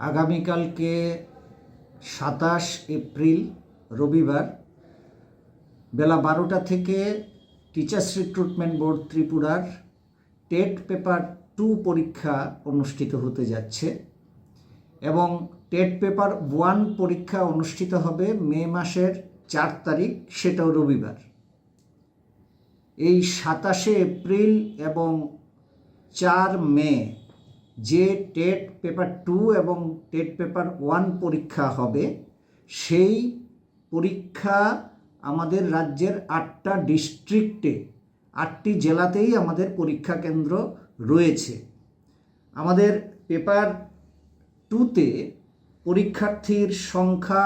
আগামীকালকে সাতাশ এপ্রিল রবিবার বেলা বারোটা থেকে টিচার্স রিক্রুটমেন্ট বোর্ড ত্রিপুরার টেট পেপার টু পরীক্ষা অনুষ্ঠিত হতে যাচ্ছে এবং টেট পেপার ওয়ান পরীক্ষা অনুষ্ঠিত হবে মে মাসের চার তারিখ, সেটাও রবিবার। এই সাতাশে এপ্রিল এবং চার মে যে টেট পেপার টু এবং টেট পেপার ওয়ান পরীক্ষা হবে, সেই পরীক্ষা আমাদের রাজ্যের আটটা ডিস্ট্রিক্টে, আটটি জেলাতেই আমাদের পরীক্ষা কেন্দ্র রয়েছে। আমাদের পেপার টুতে পরীক্ষার্থীর সংখ্যা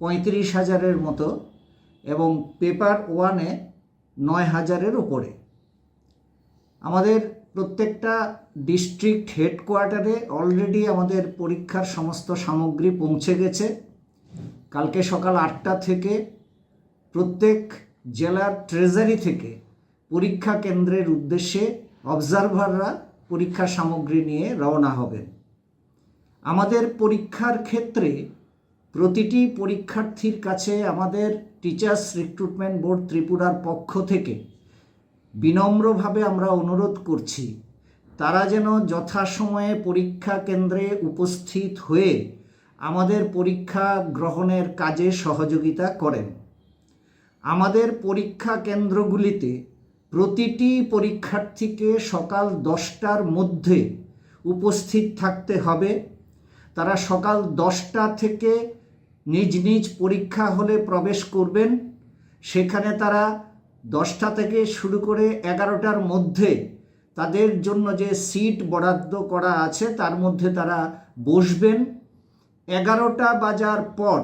পঁয়ত্রিশ হাজারের মতো এবং পেপার ওয়ানে নয় হাজারের ওপরে আমাদের প্রত্যেকটা ডিস্ট্রিক্ট হেডকোয়ার্টারে অলরেডি আমাদের পরীক্ষার সমস্ত সামগ্রী পৌঁছে গেছে। কালকে সকাল আটটা থেকে প্রত্যেক জেলার ট্রেজারি থেকে পরীক্ষা কেন্দ্রের উদ্দেশ্যে অবজারভাররা পরীক্ষা সামগ্রী নিয়ে রওনা হবেন। আমাদের পরীক্ষার ক্ষেত্রে প্রতিটি পরীক্ষার্থীর কাছে আমাদের টিচার্স রিক্রুটমেন্ট বোর্ড ত্রিপুরার পক্ষ থেকে বিনম্রভাবে আমরা অনুরোধ করছি, তারা যেন যথাসময়ে পরীক্ষা কেন্দ্রে উপস্থিত হয়ে আমাদের পরীক্ষা গ্রহণের কাজে সহযোগিতা করেন। আমাদের পরীক্ষা কেন্দ্রগুলিতে প্রতিটি পরীক্ষার্থীকে সকাল দশটার মধ্যে উপস্থিত থাকতে হবে। তারা সকাল দশটা থেকে নিজ নিজ পরীক্ষা হলে প্রবেশ করবেন। সেখানে তারা দশটা থেকে শুরু করে এগারোটার মধ্যে তাদের জন্য যে সিট বরাদ্দ করা আছে, তার মধ্যে তারা বসবেন। এগারোটা বাজার পর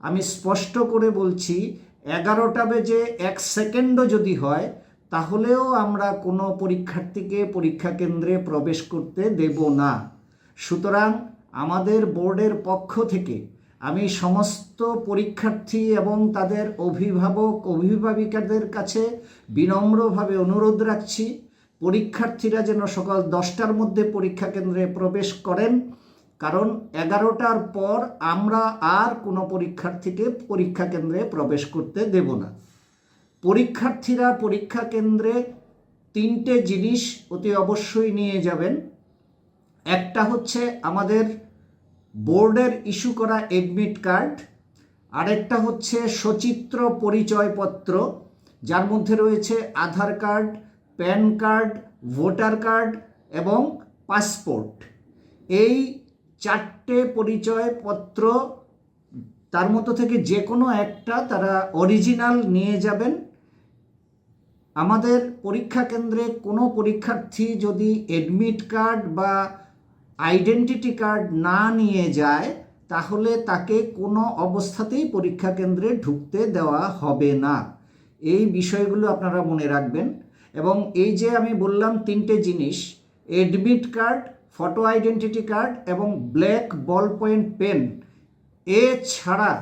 আমি স্পষ্ট করে বলছি, এগারোটা বেজে এক সেকেন্ডও যদি হয়, তাহলেও আমরা কোনো পরীক্ষার্থীকে পরীক্ষা কেন্দ্রে প্রবেশ করতে দেব না। সুতরাং আমাদের বোর্ডের পক্ষ থেকে আমি সমস্ত পরীক্ষার্থী এবং তাদের অভিভাবক, অভিভাবিকাদের কাছে বিনম্রভাবে অনুরোধ রাখছি, পরীক্ষার্থীরা যেন সকাল দশটার মধ্যে পরীক্ষা কেন্দ্রে প্রবেশ করেন, কারণ এগারোটার পর আমরা আর কোনো পরীক্ষার্থীকে পরীক্ষা কেন্দ্রে প্রবেশ করতে দেব না। পরীক্ষার্থীরা পরীক্ষা কেন্দ্রে তিনটে জিনিস অতি অবশ্যই নিয়ে যাবেন। একটা হচ্ছে আমাদের বোর্ডের ইস্যু করা এডমিট কার্ড আরেকটা হচ্ছে সচিত্র পরিচয়পত্র, যার মধ্যে রয়েছে Aadhaar card, PAN card, voter card এবং পাসপোর্ট। এই চারটে পরিচয়পত্র তার মতো থেকে যে কোনো একটা তারা অরিজিনাল নিয়ে যাবেন। আমাদের পরীক্ষা কেন্দ্রে কোনো পরীক্ষার্থী যদি এডমিট কার্ড বা আইডেন্টিটি কার্ড না নিয়ে যায়, তাহলে তাকে কোনো অবস্থাতেই পরীক্ষা কেন্দ্রে ঢুকতে দেওয়া হবে না। এই বিষয়গুলো আপনারা মনে রাখবেন। এবং এই যে আমি বললাম তিনটে জিনিস admit card photo identity card এবং ব্ল্যাক বল পয়েন্ট পেন এছাড়া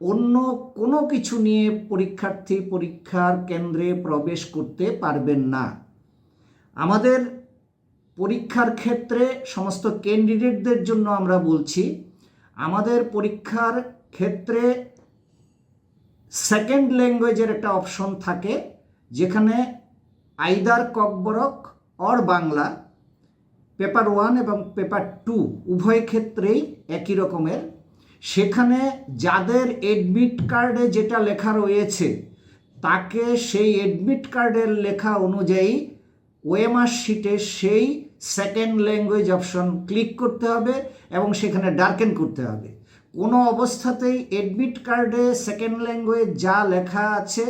অন্য কোনো কিছু নিয়ে পরীক্ষার্থী পরীক্ষার কেন্দ্রে প্রবেশ করতে পারবেন না। আমাদের পরীক্ষার ক্ষেত্রে সমস্ত ক্যান্ডিডেটদের জন্য আমরা বলছি, আমাদের পরীক্ষার ক্ষেত্রে সেকেন্ড ল্যাঙ্গুয়েজের একটা অপশন থাকে, যেখানে either Kokborok or Bangla paper one এবং পেপার টু উভয় ক্ষেত্রেই একই রকমের। সেখানে যাদের এডমিট কার্ডে যেটা লেখা রয়েছে, তাকে সেই এডমিট কার্ডের লেখা অনুযায়ী ওয়েমার শিটে সেই সেকেন্ড ল্যাঙ্গুয়েজ অপশন ক্লিক করতে হবে এবং সেখানে ডার্কেন করতে হবে। কোনো অবস্থাতেই এডমিট কার্ডে সেকেন্ড ল্যাঙ্গুয়েজ যা লেখা আছে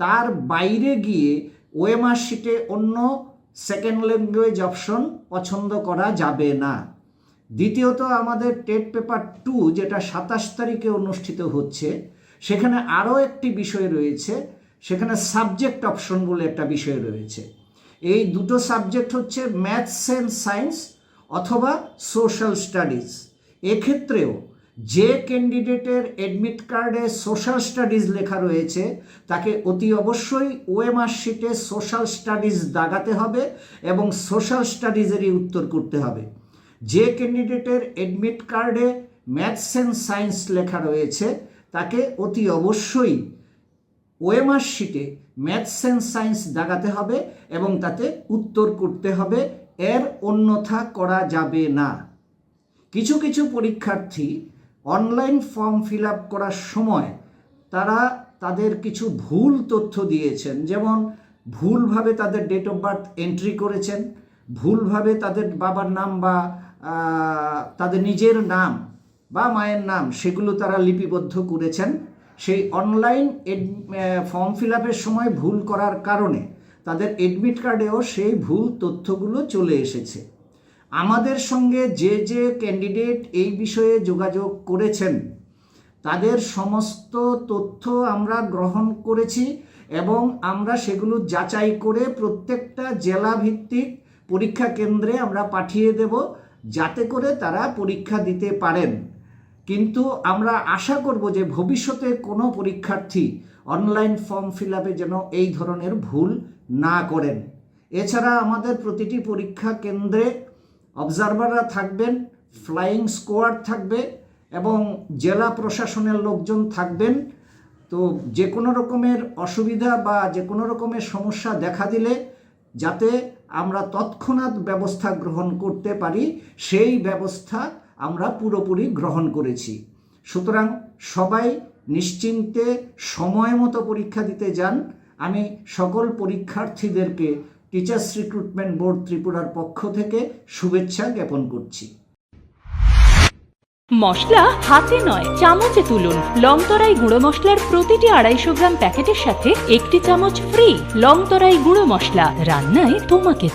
তার বাইরে গিয়ে ওয়েমার শিটে অন্য সেকেন্ড ল্যাঙ্গুয়েজ অপশন পছন্দ করা যাবে না। দ্বিতীয়ত আমাদের টেট পেপার টু যেটা সাতাশ তারিখে অনুষ্ঠিত হচ্ছে, সেখানে আরও একটি বিষয় রয়েছে, সেখানে সাবজেক্ট অপশন বলে একটা বিষয় রয়েছে। এই দুটো সাবজেক্ট হচ্ছে ম্যাথস অ্যান্ড সায়েন্স অথবা সোশ্যাল স্টাডিজ এক্ষেত্রেও যে ক্যান্ডিডেটের অ্যাডমিট কার্ডে সোশ্যাল স্টাডিজ লেখা রয়েছে, তাকে অতি অবশ্যই ওএমআর শিটে সোশ্যাল স্টাডিজ দাগাতে হবে এবং সোশ্যাল স্টাডিজেরই উত্তর করতে হবে। যে ক্যান্ডিডেটের অ্যাডমিট কার্ডে ম্যাথস অ্যান্ড সায়েন্স লেখা রয়েছে, তাকে অতি অবশ্যই ওএমআর শিটে ম্যাথস অ্যান্ড সায়েন্স দাগাতে হবে এবং তাতে উত্তর করতে হবে। এর অন্যথা করা যাবে না। কিছু কিছু পরীক্ষার্থী অনলাইন ফর্ম ফিল আপ করার সময় তারা তাদের কিছু ভুল তথ্য দিয়েছেন। যেমন, ভুলভাবে তাদের ডেট অফ বার্থ এন্ট্রি করেছেন, ভুলভাবে তাদের বাবার নাম বা তাদের নিজের নাম বা মায়ের নাম, সেগুলো তারা লিপিবদ্ধ করেছেন। সেই অনলাইন ফর্ম ফিল আপের সময় ভুল করার কারণে তাদের এডমিট কার্ডেও সেই ভুল তথ্যগুলো চলে এসেছে। আমাদের সঙ্গে যে যে ক্যান্ডিডেট এই বিষয়ে যোগাযোগ করেছেন, তাদের সমস্ত তথ্য আমরা গ্রহণ করেছি এবং আমরা সেগুলো যাচাই করে প্রত্যেকটা জেলা ভিত্তিক পরীক্ষা কেন্দ্রে আমরা পাঠিয়ে দেব, যাতে করে তারা পরীক্ষা দিতে পারেন। কিন্তু আমরা আশা করব যে ভবিষ্যতে কোনো পরীক্ষার্থী অনলাইন ফর্ম ফিল আপে যেন এই ধরনের ভুল না করেন। এছাড়া আমাদের প্রতিটি পরীক্ষা কেন্দ্রে অবজারভাররা থাকবেন, ফ্লাইং স্কোয়াড থাকবে এবং জেলা প্রশাসনের লোকজন থাকবেন। তো যে কোনো রকমের অসুবিধা বা যে কোনো রকমের সমস্যা দেখা দিলে যাতে আমরা তৎক্ষণাৎ ব্যবস্থা গ্রহণ করতে পারি, সেই ব্যবস্থা আমরা পুরোপুরি গ্রহণ করেছি। সুতরাং সবাই নিশ্চিন্তে সময় মতো পরীক্ষা দিতে যান। আমি সকল পরীক্ষার্থীদেরকে টিচার্স রিক্রুটমেন্ট বোর্ড ত্রিপুরার পক্ষ থেকে শুভেচ্ছা জ্ঞাপন করছি। মশলা হাতে নয়, চামচে তুলুন। লংতরাই গুঁড়ো মশলার প্রতিটি আড়াইশো গ্রাম প্যাকেটের সাথে একটি চামচ ফ্রি লংতরাই গুঁড়ো মশলা। রান্নায় তোমাকে